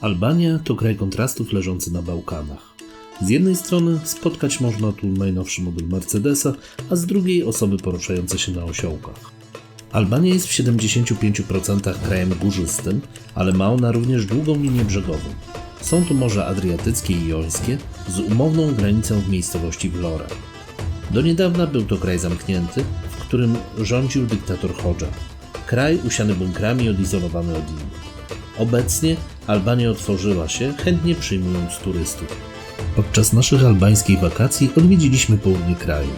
Albania to kraj kontrastów leżący na Bałkanach. Z jednej strony spotkać można tu najnowszy model Mercedesa, a z drugiej osoby poruszające się na osiołkach. Albania jest w 75% krajem górzystym, ale ma ona również długą linię brzegową. Są tu Morze Adriatyckie i Jońskie z umowną granicą w miejscowości Vlora. Do niedawna był to kraj zamknięty, w którym rządził dyktator Hodża. Kraj usiany bunkrami i odizolowany od innych. Obecnie Albania otworzyła się, chętnie przyjmując turystów. Podczas naszych albańskich wakacji odwiedziliśmy południe kraju.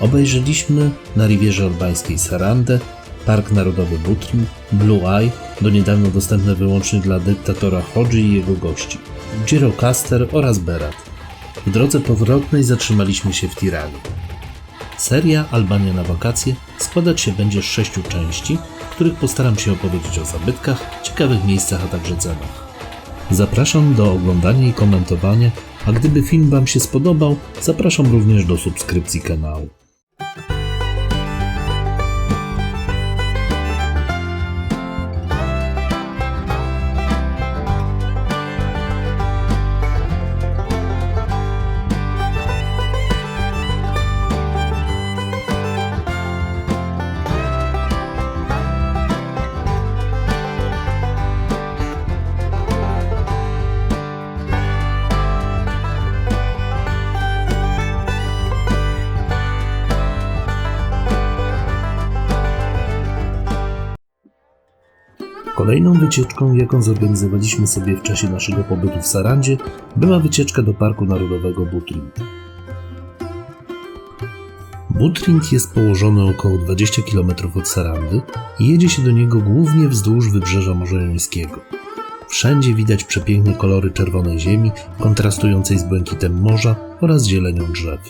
Obejrzeliśmy na Rivierze Albańskiej Sarandę, Park Narodowy Butrin, Blue Eye, do niedawno dostępne wyłącznie dla dyktatora Hodży i jego gości, Girocaster oraz Berat. W drodze powrotnej zatrzymaliśmy się w Tiranie. Seria Albania na wakacje składać się będzie z sześciu części, których postaram się opowiedzieć o zabytkach, ciekawych miejscach, a także cenach. Zapraszam do oglądania i komentowania, a gdyby film Wam się spodobał, zapraszam również do subskrypcji kanału. Kolejną wycieczką, jaką zorganizowaliśmy sobie w czasie naszego pobytu w Sarandzie, była wycieczka do Parku Narodowego Butrint. Butrint jest położony około 20 km od Sarandy i jedzie się do niego głównie wzdłuż wybrzeża Morza Jońskiego. Wszędzie widać przepiękne kolory czerwonej ziemi, kontrastującej z błękitem morza oraz zielenią drzew.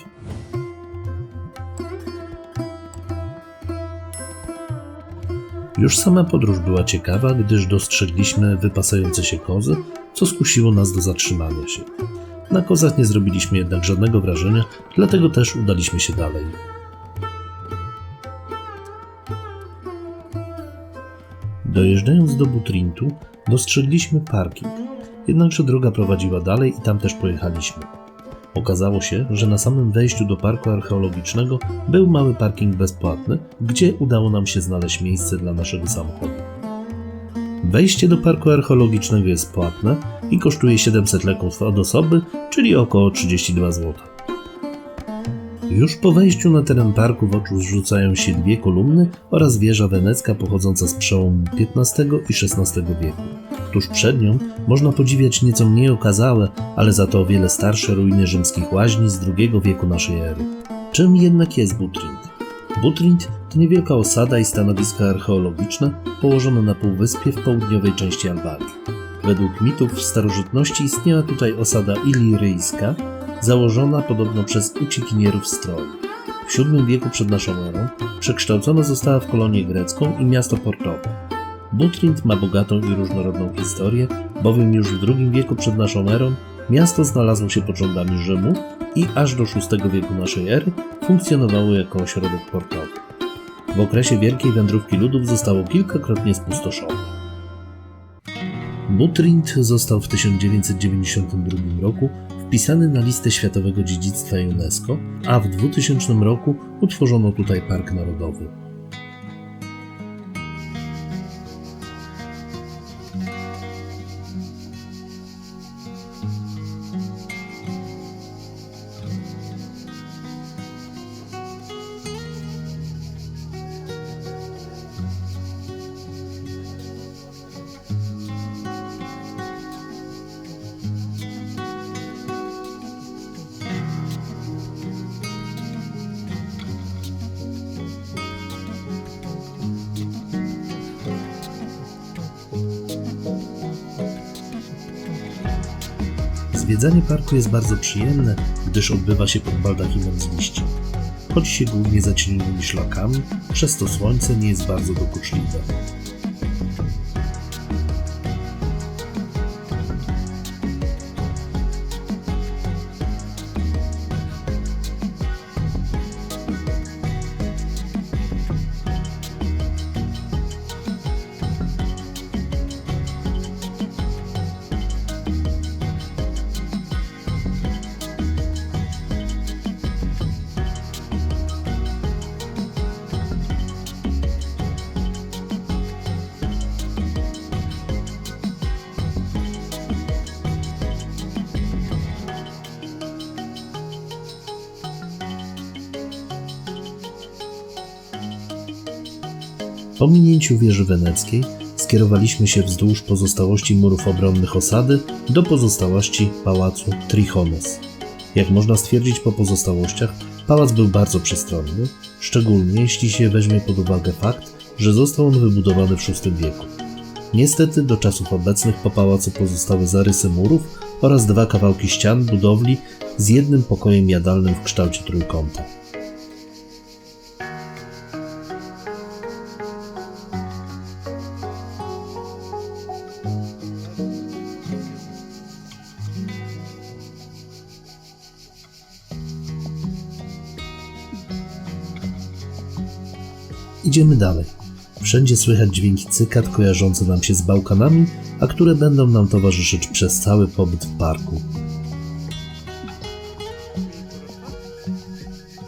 Już sama podróż była ciekawa, gdyż dostrzegliśmy wypasające się kozy, co skusiło nas do zatrzymania się. Na kozach nie zrobiliśmy jednak żadnego wrażenia, dlatego też udaliśmy się dalej. Dojeżdżając do Butrintu, dostrzegliśmy parking. Jednakże droga prowadziła dalej i tam też pojechaliśmy. Okazało się, że na samym wejściu do parku archeologicznego był mały parking bezpłatny, gdzie udało nam się znaleźć miejsce dla naszego samochodu. Wejście do parku archeologicznego jest płatne i kosztuje 700 leków od osoby, czyli około 32 zł. Już po wejściu na teren parku w oczu zrzucają się dwie kolumny oraz wieża wenecka pochodząca z przełomu XV i XVI wieku. Tuż przed nią można podziwiać nieco mniej okazałe, ale za to o wiele starsze ruiny rzymskich łaźni z II wieku naszej ery. Czym jednak jest Butrint? Butrint to niewielka osada i stanowisko archeologiczne położone na półwyspie w południowej części Albanii. Według mitów w starożytności istniała tutaj osada iliryjska, założona podobno przez uciekinierów z Troi. W VII wieku przed naszą erą przekształcona została w kolonię grecką i miasto portowe. Butrint ma bogatą i różnorodną historię, bowiem już w II wieku przed naszą erą miasto znalazło się pod rządami Rzymu i aż do VI wieku naszej ery funkcjonowało jako ośrodek portowy. W okresie wielkiej wędrówki ludów zostało kilkakrotnie spustoszone. Butrint został w 1992 roku wpisany na listę Światowego Dziedzictwa UNESCO, a w 2000 roku utworzono tutaj Park Narodowy. Zwiedzanie parku jest bardzo przyjemne, gdyż odbywa się pod baldachimem z liści. Chodzi się głównie zacienionymi szlakami, przez to słońce nie jest bardzo dokuczliwe. Po minięciu wieży weneckiej skierowaliśmy się wzdłuż pozostałości murów obronnych osady do pozostałości pałacu Trichomes. Jak można stwierdzić po pozostałościach, pałac był bardzo przestronny, szczególnie jeśli się weźmie pod uwagę fakt, że został on wybudowany w VI wieku. Niestety do czasów obecnych po pałacu pozostały zarysy murów oraz dwa kawałki ścian budowli z jednym pokojem jadalnym w kształcie trójkąta. Idziemy dalej. Wszędzie słychać dźwięki cykad kojarzące nam się z Bałkanami, a które będą nam towarzyszyć przez cały pobyt w parku.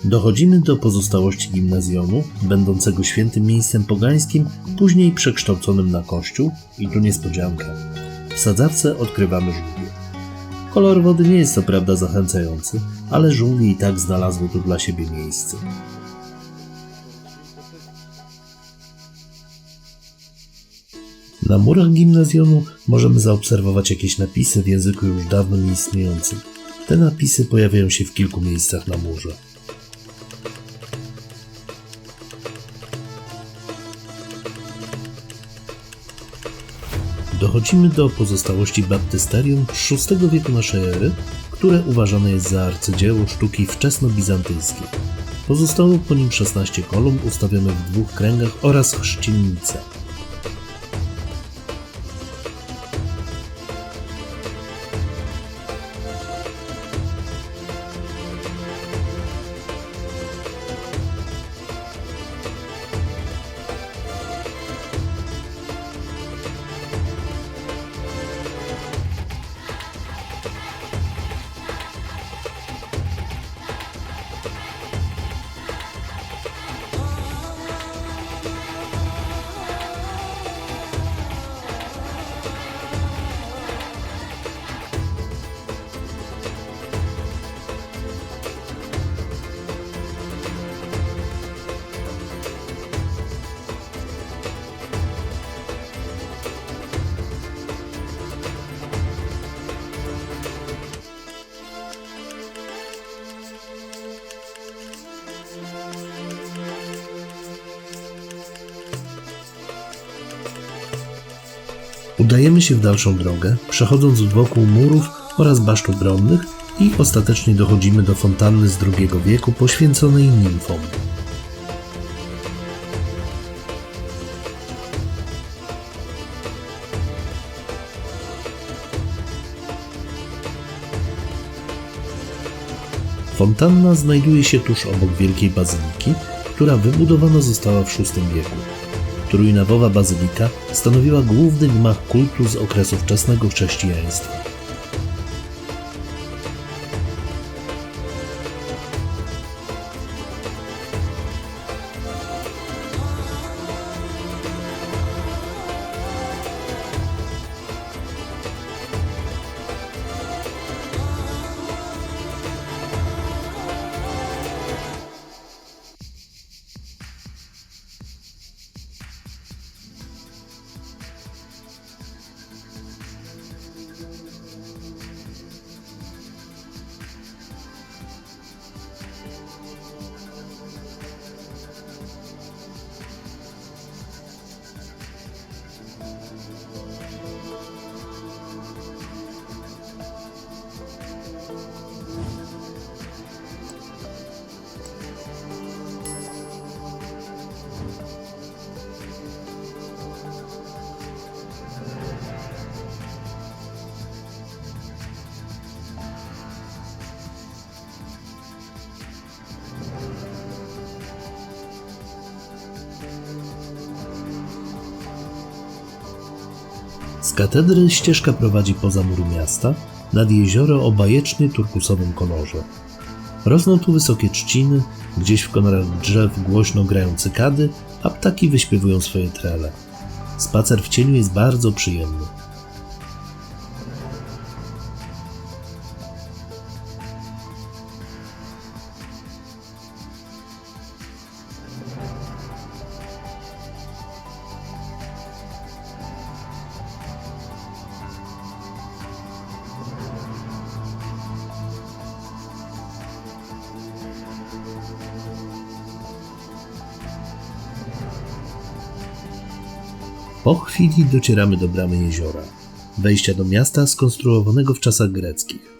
Dochodzimy do pozostałości gimnazjonu, będącego świętym miejscem pogańskim, później przekształconym na kościół i tu niespodzianka. W sadzawce odkrywamy żółwie. Kolor wody nie jest co prawda zachęcający, ale żółwie i tak znalazły tu dla siebie miejsce. Na murach gimnazjonu możemy zaobserwować jakieś napisy w języku już dawno nieistniejącym. Te napisy pojawiają się w kilku miejscach na murze. Dochodzimy do pozostałości baptysterium VI wieku naszej ery, które uważane jest za arcydzieło sztuki wczesno-bizantyjskiej. Pozostało po nim 16 kolumn ustawionych w dwóch kręgach oraz chrzcielnica. Udajemy się w dalszą drogę, przechodząc wokół murów oraz basztów bronnych i ostatecznie dochodzimy do fontanny z II wieku poświęconej nimfom. Fontanna znajduje się tuż obok Wielkiej Bazyliki, która wybudowana została w VI wieku. Trójnawowa bazylika stanowiła główny gmach kultu z okresu wczesnego chrześcijaństwa. Z katedry ścieżka prowadzi poza mury miasta, nad jezioro o bajecznie turkusowym kolorze. Rosną tu wysokie trzciny, gdzieś w konarach drzew głośno grają cykady, a ptaki wyśpiewują swoje trele. Spacer w cieniu jest bardzo przyjemny. Po chwili docieramy do bramy jeziora, wejścia do miasta skonstruowanego w czasach greckich.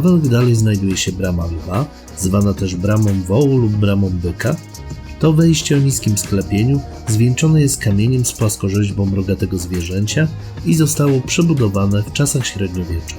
Kawałek dalej znajduje się brama lwa, zwana też bramą wołu lub bramą byka. To wejście o niskim sklepieniu zwieńczone jest kamieniem z płaskorzeźbą rogatego zwierzęcia i zostało przebudowane w czasach średniowiecza.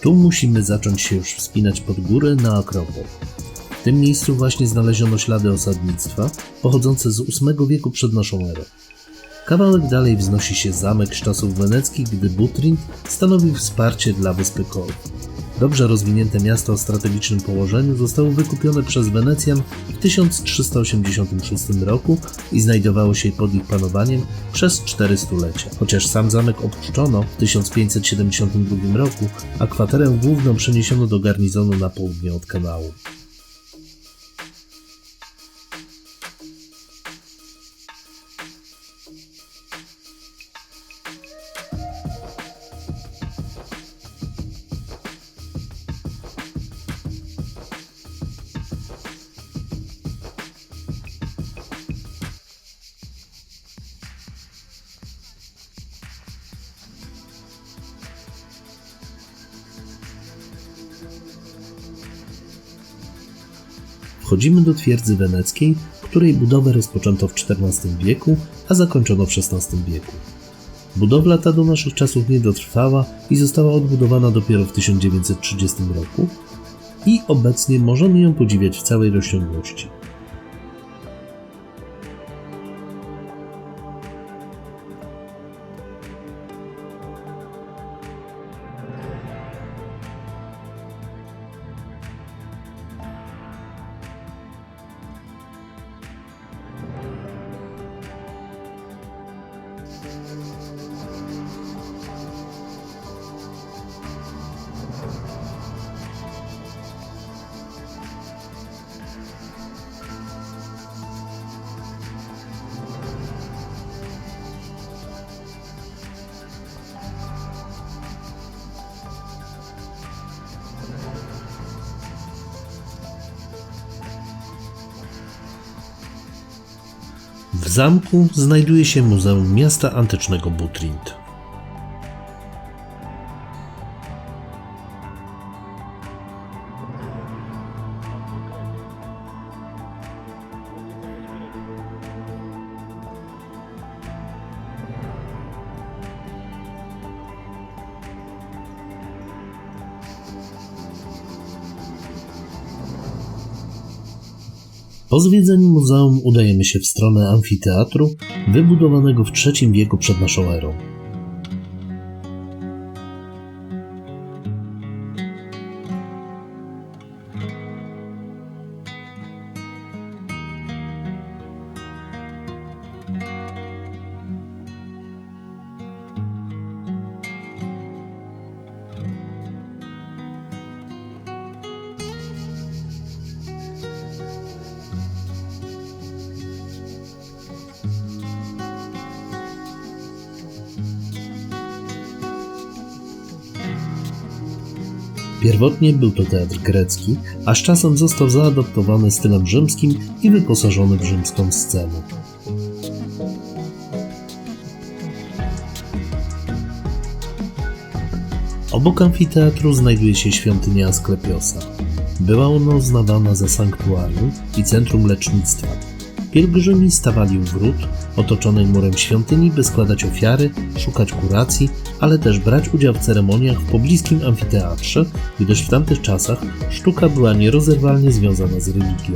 Tu musimy zacząć się już wspinać pod górę na Akropol. W tym miejscu właśnie znaleziono ślady osadnictwa pochodzące z VIII wieku przed naszą erą. Kawałek dalej wznosi się zamek z czasów weneckich, gdy Butrint stanowił wsparcie dla wyspy Kol. Dobrze rozwinięte miasto o strategicznym położeniu zostało wykupione przez Wenecjan w 1386 roku i znajdowało się pod ich panowaniem przez cztery stulecia. Chociaż sam zamek opuszczono w 1572 roku, a kwaterę główną przeniesiono do garnizonu na południe od kanału. Wchodzimy do twierdzy weneckiej, której budowę rozpoczęto w XIV wieku, a zakończono w XVI wieku. Budowla ta do naszych czasów nie dotrwała i została odbudowana dopiero w 1930 roku i obecnie możemy ją podziwiać w całej rozciągłości. W zamku znajduje się Muzeum Miasta Antycznego Butrint. Po zwiedzeniu muzeum udajemy się w stronę amfiteatru, wybudowanego w III wieku przed naszą erą. Pierwotnie był to teatr grecki, a z czasem został zaadoptowany stylem rzymskim i wyposażony w rzymską scenę. Obok amfiteatru znajduje się świątynia Asklepiosa. Była ona uznawana za sanktuarium i centrum lecznictwa. Pielgrzymi stawali u wrót, otoczonej murem świątyni, by składać ofiary, szukać kuracji, ale też brać udział w ceremoniach w pobliskim amfiteatrze, gdyż w tamtych czasach sztuka była nierozerwalnie związana z religią.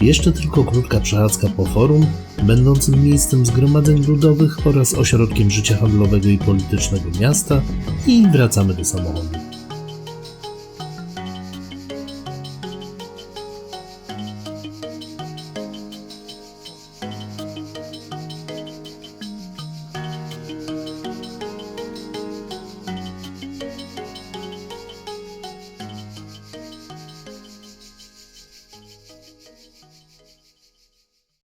Jeszcze tylko krótka przechadzka po forum, będącym miejscem zgromadzeń ludowych oraz ośrodkiem życia handlowego i politycznego miasta i wracamy do samochodu.